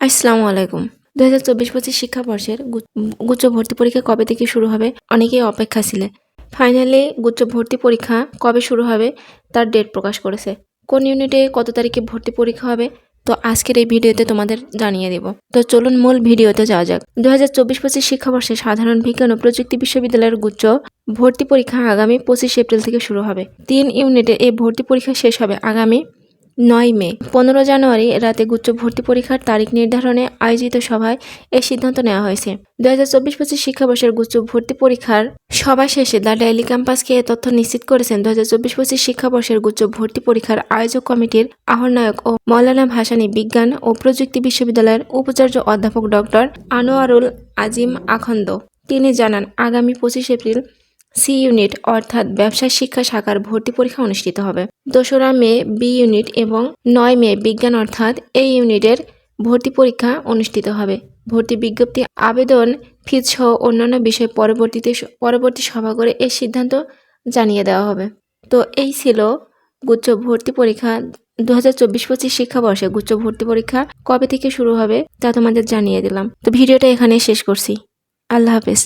আসসালামু আলাইকুম। দু হাজার চব্বিশ পঁচিশ শিক্ষাবর্ষের গুচ্ছ ভর্তি পরীক্ষা কবে থেকে শুরু হবে অনেকেই অপেক্ষা ছিলে। ফাইনালি গুচ্ছ ভর্তি পরীক্ষা কবে শুরু হবে তার ডেট প্রকাশ করেছে। কোন ইউনিটে কত তারিখে ভর্তি পরীক্ষা হবে তো আজকের এই ভিডিওতে তোমাদের জানিয়ে দেব। তো চলুন মূল ভিডিওতে যাওয়া যাক। দু হাজার চব্বিশ পঁচিশ শিক্ষাবর্ষে সাধারণ বিজ্ঞান ও প্রযুক্তি বিশ্ববিদ্যালয়ের গুচ্ছ ভর্তি পরীক্ষা আগামী পঁচিশ এপ্রিল থেকে শুরু হবে। তিন ইউনিটে এই ভর্তি পরীক্ষা শেষ হবে আগামী নয় মে, পনেরো জানুয়ারি রাতে গুচ্ছ ভর্তি পরীক্ষার তারিখ নির্ধারণে আয়োজিত সভায় এই সিদ্ধান্ত নেওয়া হয়েছে। দু হাজার চব্বিশ পঁচিশ শিক্ষাবর্ষের গুচ্ছ ভর্তি পরীক্ষার সভা শেষে দ্য ডেইলি ক্যাম্পাসকে এ তথ্য নিশ্চিত করেছেন দু হাজার চব্বিশ পঁচিশ শিক্ষাবর্ষের গুচ্ছ ভর্তি পরীক্ষার আয়োজক কমিটির আহ্বায়ক ও মৌলানা ভাসানী বিজ্ঞান ও প্রযুক্তি বিশ্ববিদ্যালয়ের উপাচার্য অধ্যাপক ডক্টর আনোয়ারুল আজিম আখন্দ। তিনি জানান, আগামী পঁচিশ এপ্রিল সি ইউনিট অর্থাৎ ব্যবসায় শিক্ষা শাখার ভর্তি পরীক্ষা অনুষ্ঠিত হবে। দোসরা মে বি ইউনিট এবং নয় মে বিজ্ঞান অর্থাৎ এই ইউনিটের ভর্তি পরীক্ষা অনুষ্ঠিত হবে। ভর্তি বিজ্ঞপ্তি, আবেদন, ফিজ সহ অন্যান্য বিষয় পরবর্তীতে পরবর্তী সভা করে এই সিদ্ধান্ত জানিয়ে দেওয়া হবে। তো এই ছিল গুচ্ছ ভর্তি পরীক্ষা দু হাজার চব্বিশ পঁচিশ শিক্ষাবর্ষে গুচ্ছ ভর্তি পরীক্ষা কবে থেকে শুরু হবে তা তোমাদের জানিয়ে দিলাম। তো ভিডিওটা এখানে শেষ করছি। আল্লাহ হাফেজ।